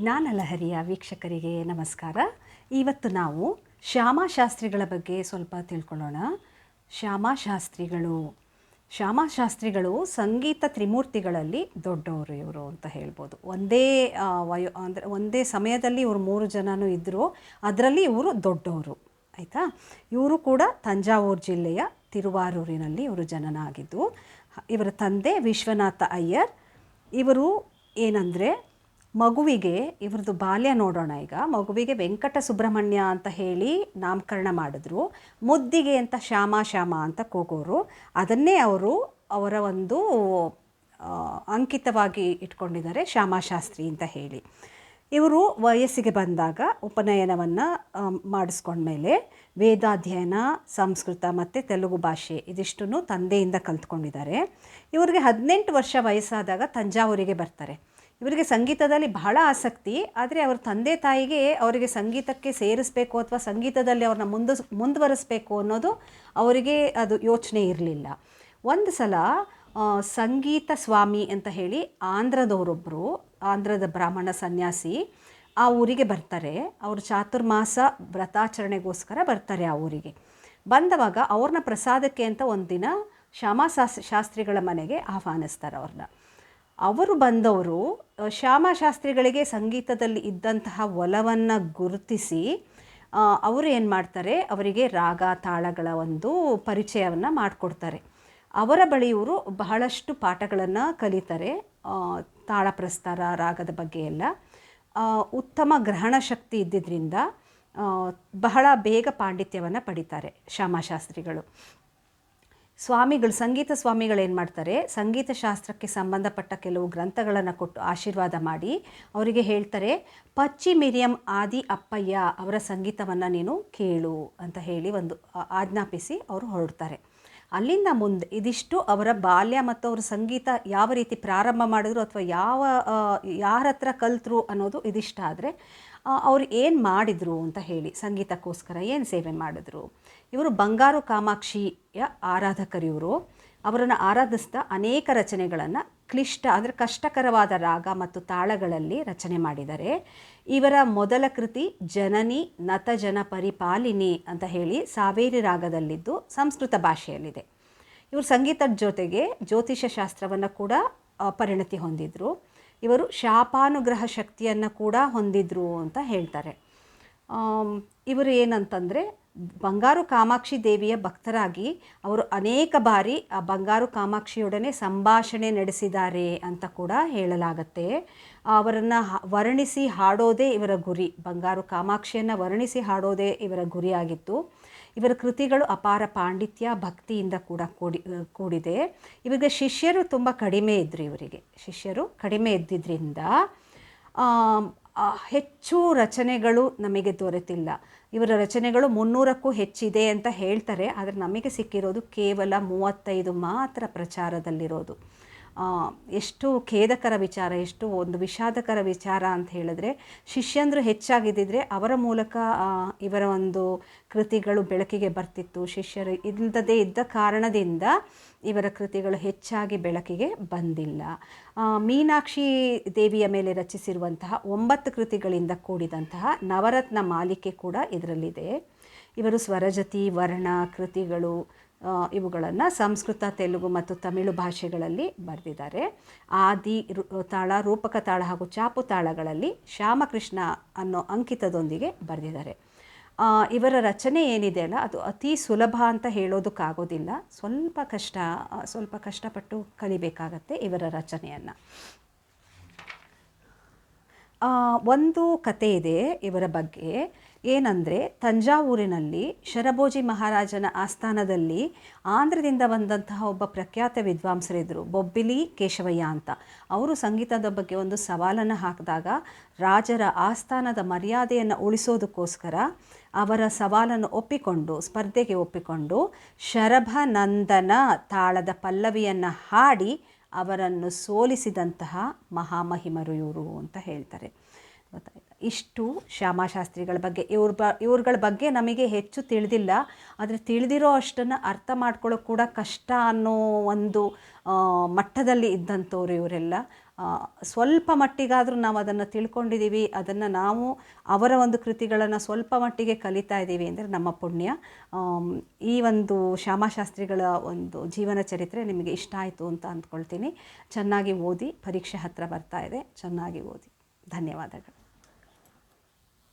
ಜ್ಞಾನಲಹರಿಯ ವೀಕ್ಷಕರಿಗೆ ನಮಸ್ಕಾರ. ಇವತ್ತು ನಾವು ಶ್ಯಾಮಾಶಾಸ್ತ್ರಿಗಳ ಬಗ್ಗೆ ಸ್ವಲ್ಪ ತಿಳ್ಕೊಳ್ಳೋಣ. ಶ್ಯಾಮಶಾಸ್ತ್ರಿಗಳು ಶ್ಯಾಮಶಾಸ್ತ್ರಿಗಳು ಸಂಗೀತ ತ್ರಿಮೂರ್ತಿಗಳಲ್ಲಿ ದೊಡ್ಡವರು ಇವರು ಅಂತ ಹೇಳ್ಬೋದು. ಒಂದೇ ವಯೋ, ಅಂದರೆ ಒಂದೇ ಸಮಯದಲ್ಲಿ ಇವರು ಮೂರು ಜನನೂ ಇದ್ದರು ಅದರಲ್ಲಿ ಇವರು ದೊಡ್ಡವರು ಆಯಿತಾ? ಇವರು ಕೂಡ ತಂಜಾವೂರು ಜಿಲ್ಲೆಯ ತಿರುವಾರೂರಿನಲ್ಲಿ ಇವರು ಜನನ ಆಗಿದ್ದು ಇವರ ತಂದೆ ವಿಶ್ವನಾಥ ಅಯ್ಯರ್. ಇವರು ಏನಂದರೆ ಮಗುವಿಗೆ ಇವ್ರದ್ದು ಬಾಲ್ಯ ನೋಡೋಣ ಈಗ. ಮಗುವಿಗೆ ವೆಂಕಟ ಸುಬ್ರಹ್ಮಣ್ಯ ಅಂತ ಹೇಳಿ ನಾಮಕರಣ ಮಾಡಿದ್ರು. ಮುದ್ದಿಗೆ ಅಂತ ಶ್ಯಾಮ ಶ್ಯಾಮ ಅಂತ ಕೂಗೋರು. ಅದನ್ನೇ ಅವರು ಅವರ ಒಂದು ಅಂಕಿತವಾಗಿ ಇಟ್ಕೊಂಡಿದ್ದಾರೆ ಶ್ಯಾಮಶಾಸ್ತ್ರಿ ಅಂತ ಹೇಳಿ. ಇವರು ವಯಸ್ಸಿಗೆ ಬಂದಾಗ ಉಪನಯನವನ್ನು ಮಾಡಿಸ್ಕೊಂಡ್ಮೇಲೆ ವೇದಾಧ್ಯಯನ, ಸಂಸ್ಕೃತ ಮತ್ತು ತೆಲುಗು ಭಾಷೆ ಇದಿಷ್ಟನ್ನು ತಂದೆಯಿಂದ ಕಲ್ತ್ಕೊಂಡಿದ್ದಾರೆ. ಇವರಿಗೆ ಹದಿನೆಂಟು ವರ್ಷ ವಯಸ್ಸಾದಾಗ ತಂಜಾವೂರಿಗೆ ಬರ್ತಾರೆ. ಇವರಿಗೆ ಸಂಗೀತದಲ್ಲಿ ಬಹಳ ಆಸಕ್ತಿ, ಆದರೆ ಅವ್ರ ತಂದೆ ತಾಯಿಗೆ ಅವರಿಗೆ ಸಂಗೀತಕ್ಕೆ ಸೇರಿಸಬೇಕು ಅಥವಾ ಸಂಗೀತದಲ್ಲಿ ಅವ್ರನ್ನ ಮುಂದು ಮುಂದುವರಿಸಬೇಕು ಅನ್ನೋದು ಅವರಿಗೆ ಅದು ಯೋಚನೆ ಇರಲಿಲ್ಲ. ಒಂದು ಸಲ ಸಂಗೀತ ಸ್ವಾಮಿ ಅಂತ ಹೇಳಿ ಆಂಧ್ರದವರೊಬ್ಬರು ಆಂಧ್ರದ ಬ್ರಾಹ್ಮಣ ಸನ್ಯಾಸಿ, ಆ ಊರಿಗೆ ಬರ್ತಾರೆ. ಅವರು ಚಾತುರ್ಮಾಸ ವ್ರತಾಚರಣೆಗೋಸ್ಕರ ಬರ್ತಾರೆ ಆ ಊರಿಗೆ. ಬಂದವಾಗ ಅವ್ರನ್ನ ಪ್ರಸಾದಕ್ಕೆ ಅಂತ ಒಂದು ದಿನ ಶ್ಯಾಮಾಶಾಸ್, ಶಾಸ್ತ್ರಿಗಳ ಮನೆಗೆ ಆಹ್ವಾನಿಸ್ತಾರೆ ಅವ್ರನ್ನ. ಅವರು ಬಂದವರು ಶ್ಯಾಮಶಾಸ್ತ್ರಿಗಳಿಗೆ ಸಂಗೀತದಲ್ಲಿ ಇದ್ದಂತಹ ಒಲವನ್ನು ಗುರುತಿಸಿ ಅವರು ಏನು ಮಾಡ್ತಾರೆ, ಅವರಿಗೆ ರಾಗ ತಾಳಗಳ ಒಂದು ಪರಿಚಯವನ್ನು ಮಾಡಿಕೊಡ್ತಾರೆ. ಅವರ ಬಳಿ ಇವರು ಬಹಳಷ್ಟು ಪಾಠಗಳನ್ನು ಕಲಿತಾರೆ ತಾಳ ಪ್ರಸ್ತಾರ, ರಾಗದ ಬಗ್ಗೆ ಎಲ್ಲ. ಉತ್ತಮ ಗ್ರಹಣ ಶಕ್ತಿ ಇದ್ದಿದ್ದರಿಂದ ಬಹಳ ಬೇಗ ಪಾಂಡಿತ್ಯವನ್ನು ಪಡಿತಾರೆ ಶ್ಯಾಮಶಾಸ್ತ್ರಿಗಳು. ಸ್ವಾಮಿಗಳು, ಸಂಗೀತ ಸ್ವಾಮಿಗಳು ಏನು ಮಾಡ್ತಾರೆ, ಸಂಗೀತ ಶಾಸ್ತ್ರಕ್ಕೆ ಸಂಬಂಧಪಟ್ಟ ಕೆಲವು ಗ್ರಂಥಗಳನ್ನು ಕೊಟ್ಟು ಆಶೀರ್ವಾದ ಮಾಡಿ, ಅವರಿಗೆ ಹೇಳ್ತಾರೆ, ಪಚ್ಚಿ ಮಿರಿಯಂ ಆದಿ ಅಪ್ಪಯ್ಯ ಅವರ ಸಂಗೀತವನ್ನು ನೀನು ಕೇಳು ಅಂತ ಹೇಳಿ ಒಂದು ಆಜ್ಞಾಪಿಸಿ ಅವರು ಹೊರಡ್ತಾರೆ. ಅಲ್ಲಿಂದ ಮುಂದೆ ಇದಿಷ್ಟು ಅವರ ಬಾಲ್ಯ ಮತ್ತು ಅವರ ಸಂಗೀತ ಯಾವ ರೀತಿ ಪ್ರಾರಂಭ ಮಾಡಿದ್ರು ಅಥವಾ ಯಾವ ಯಾರ ಹತ್ರ ಕಲಿತರು ಅನ್ನೋದು ಇದಿಷ್ಟ ಆದರೆ ಅವ್ರು ಏನು ಮಾಡಿದರು ಅಂತ ಹೇಳಿ, ಸಂಗೀತಕ್ಕೋಸ್ಕರ ಏನು ಸೇವೆ ಮಾಡಿದ್ರು? ಇವರು ಬಂಗಾರು ಕಾಮಾಕ್ಷಿಯ ಆರಾಧಕರು ಇವರು ಅವರನ್ನು ಆರಾಧಿಸಿದ ಅನೇಕ ರಚನೆಗಳನ್ನು ಕ್ಲಿಷ್ಟ, ಅಂದರೆ ಕಷ್ಟಕರವಾದ ರಾಗ ಮತ್ತು ತಾಳಗಳಲ್ಲಿ ರಚನೆ ಮಾಡಿದ್ದಾರೆ ಇವರ ಮೊದಲ ಕೃತಿ ಜನನಿ ನತಜನ ಪರಿಪಾಲಿನಿ ಅಂತ ಹೇಳಿ ಸಾವೇರಿ ರಾಗದಲ್ಲಿದ್ದು ಸಂಸ್ಕೃತ ಭಾಷೆಯಲ್ಲಿದೆ. ಇವರು ಸಂಗೀತದ ಜೊತೆಗೆ ಜ್ಯೋತಿಷ್ಯ ಶಾಸ್ತ್ರವನ್ನು ಕೂಡ ಪರಿಣತಿ ಹೊಂದಿದ್ರು. ಇವರು ಶಾಪಾನುಗ್ರಹ ಶಕ್ತಿಯನ್ನು ಕೂಡ ಹೊಂದಿದ್ರು ಅಂತ ಹೇಳ್ತಾರೆ. ಇವರು ಏನಂತಂದರೆ ಬಂಗಾರು ಕಾಮಾಕ್ಷಿ ದೇವಿಯ ಭಕ್ತರಾಗಿ ಅವರು ಅನೇಕ ಬಾರಿ ಆ ಬಂಗಾರು ಕಾಮಾಕ್ಷಿಯೊಡನೆ ಸಂಭಾಷಣೆ ನಡೆಸಿದ್ದಾರೆ ಅಂತ ಕೂಡ ಹೇಳಲಾಗತ್ತೆ. ಅವರನ್ನು ವರ್ಣಿಸಿ ಹಾಡೋದೇ ಇವರ ಗುರಿ. ಬಂಗಾರು ಕಾಮಾಕ್ಷಿಯನ್ನು ವರ್ಣಿಸಿ ಹಾಡೋದೇ ಇವರ ಗುರಿಯಾಗಿತ್ತು. ಇವರ ಕೃತಿಗಳು ಅಪಾರ ಪಾಂಡಿತ್ಯ, ಭಕ್ತಿಯಿಂದ ಕೂಡ ಕೂಡಿ ಕೂಡಿದೆ. ಇವರಿಗೆ ಶಿಷ್ಯರು ತುಂಬ ಕಡಿಮೆ ಇದ್ದರು ಇವರಿಗೆ. ಶಿಷ್ಯರು ಕಡಿಮೆ ಇದ್ದಿದ್ದರಿಂದ ಹೆಚ್ಚು ರಚನೆಗಳು ನಮಗೆ ದೊರೆತಿಲ್ಲ. ಇವರ ರಚನೆಗಳು ಮುನ್ನೂರಕ್ಕೂ ಹೆಚ್ಚಿದೆ ಅಂತ ಹೇಳ್ತಾರೆ, ಆದರೆ ನಮಗೆ ಸಿಕ್ಕಿರೋದು ಕೇವಲ ಮೂವತ್ತೈದು ಮಾತ್ರ ಪ್ರಚಾರದಲ್ಲಿರೋದು. ಎಷ್ಟು ಖೇದಕರ ವಿಚಾರ, ಎಷ್ಟು ಒಂದು ವಿಷಾದಕರ ವಿಚಾರ ಅಂತ ಹೇಳಿದ್ರೆ, ಶಿಷ್ಯಂದರು ಹೆಚ್ಚಾಗಿದ್ದಿದ್ರೆ ಅವರ ಮೂಲಕ ಇವರ ಒಂದು ಕೃತಿಗಳು ಬೆಳಕಿಗೆ ಬರ್ತಿತ್ತು. ಶಿಷ್ಯರು ಇಲ್ಲದೇ ಇದ್ದ ಕಾರಣದಿಂದ ಇವರ ಕೃತಿಗಳು ಹೆಚ್ಚಾಗಿ ಬೆಳಕಿಗೆ ಬಂದಿಲ್ಲ. ಮೀನಾಕ್ಷಿ ದೇವಿಯ ಮೇಲೆ ರಚಿಸಿರುವಂತಹ ಒಂಬತ್ತು ಕೃತಿಗಳಿಂದ ಕೂಡಿದಂತಹ ನವರತ್ನ ಮಾಲಿಕೆ ಕೂಡ ಇದರಲ್ಲಿದೆ. ಇವರು ಸ್ವರಜತಿ, ವರ್ಣ ಕೃತಿಗಳು ಇವುಗಳನ್ನು ಸಂಸ್ಕೃತ, ತೆಲುಗು ಮತ್ತು ತಮಿಳು ಭಾಷೆಗಳಲ್ಲಿ ಬರೆದಿದ್ದಾರೆ. ಆದಿ ತಾಳ, ರೂಪಕ ತಾಳ ಹಾಗೂ ಚಾಪು ತಾಳಗಳಲ್ಲಿ ಶ್ಯಾಮಕೃಷ್ಣ ಅನ್ನೋ ಅಂಕಿತದೊಂದಿಗೆ ಬರೆದಿದ್ದಾರೆ. ಇವರ ರಚನೆ ಏನಿದೆ ಅಲ್ಲ, ಅದು ಅತಿ ಸುಲಭ ಅಂತ ಹೇಳೋದಕ್ಕಾಗೋದಿಲ್ಲ. ಸ್ವಲ್ಪ ಕಷ್ಟ, ಸ್ವಲ್ಪ ಕಷ್ಟಪಟ್ಟು ಕಲಿಬೇಕಾಗತ್ತೆ ಇವರ ರಚನೆಯನ್ನು. ಒಂದು ಕತೆ ಇದೆ ಇವರ ಬಗ್ಗೆ. ಏನಂದರೆ, ತಂಜಾವೂರಿನಲ್ಲಿ ಶರಭೋಜಿ ಮಹಾರಾಜನ ಆಸ್ಥಾನದಲ್ಲಿ ಆಂಧ್ರದಿಂದ ಬಂದಂತಹ ಒಬ್ಬ ಪ್ರಖ್ಯಾತ ವಿದ್ವಾಂಸರಿದ್ದರು ಬೊಬ್ಬಿಲಿ ಕೇಶವಯ್ಯ ಅಂತ. ಅವರು ಸಂಗೀತದ ಬಗ್ಗೆ ಒಂದು ಸವಾಲನ್ನು ಹಾಕಿದಾಗ, ರಾಜರ ಆಸ್ಥಾನದ ಮರ್ಯಾದೆಯನ್ನು ಉಳಿಸೋದಕ್ಕೋಸ್ಕರ ಅವರ ಸವಾಲನ್ನು ಒಪ್ಪಿಕೊಂಡು, ಸ್ಪರ್ಧೆಗೆ ಒಪ್ಪಿಕೊಂಡು, ಶರಭನಂದನ ತಾಳದ ಪಲ್ಲವಿಯನ್ನು ಹಾಡಿ ಅವರನ್ನು ಸೋಲಿಸಿದಂತಹ ಮಹಾಮಹಿಮರು ಇವರು ಅಂತ ಹೇಳ್ತಾರೆ. ಗೊತ್ತಾಯ್ತಾ? ಇಷ್ಟು ಶ್ಯಾಮಶಾಸ್ತ್ರಿಗಳ ಬಗ್ಗೆ. ಇವ್ರ ಬ, ಇವ್ರಗಳ ಬಗ್ಗೆ ನಮಗೆ ಹೆಚ್ಚು ತಿಳಿದಿಲ್ಲ. ಆದರೆ ತಿಳಿದಿರೋ ಅಷ್ಟನ್ನು ಅರ್ಥ ಮಾಡ್ಕೊಳ್ಳೋಕೆ ಕೂಡ ಕಷ್ಟ ಅನ್ನೋ ಒಂದು ಮಟ್ಟದಲ್ಲಿ ಇದ್ದಂಥವ್ರು ಇವರೆಲ್ಲ. ಸ್ವಲ್ಪ ಮಟ್ಟಿಗಾದರೂ ನಾವು ಅದನ್ನು ತಿಳ್ಕೊಂಡಿದ್ದೀವಿ ಅದನ್ನು ನಾವು ಅವರ ಒಂದು ಕೃತಿಗಳನ್ನು ಸ್ವಲ್ಪ ಮಟ್ಟಿಗೆ ಕಲಿತಾ ಇದ್ದೀವಿ ಅಂದರೆ ನಮ್ಮ ಪುಣ್ಯ. ಈ ಒಂದು ಶ್ಯಾಮಶಾಸ್ತ್ರಿಗಳ ಒಂದು ಜೀವನ ಚರಿತ್ರೆ ನಿಮಗೆ ಇಷ್ಟ ಆಯಿತು ಅಂತ ಅಂದ್ಕೊಳ್ತೀನಿ. ಚೆನ್ನಾಗಿ ಓದಿ, ಪರೀಕ್ಷೆ ಹತ್ತಿರ ಬರ್ತಾ ಇದೆ. ಚೆನ್ನಾಗಿ ಓದಿ. ಧನ್ಯವಾದಗಳು.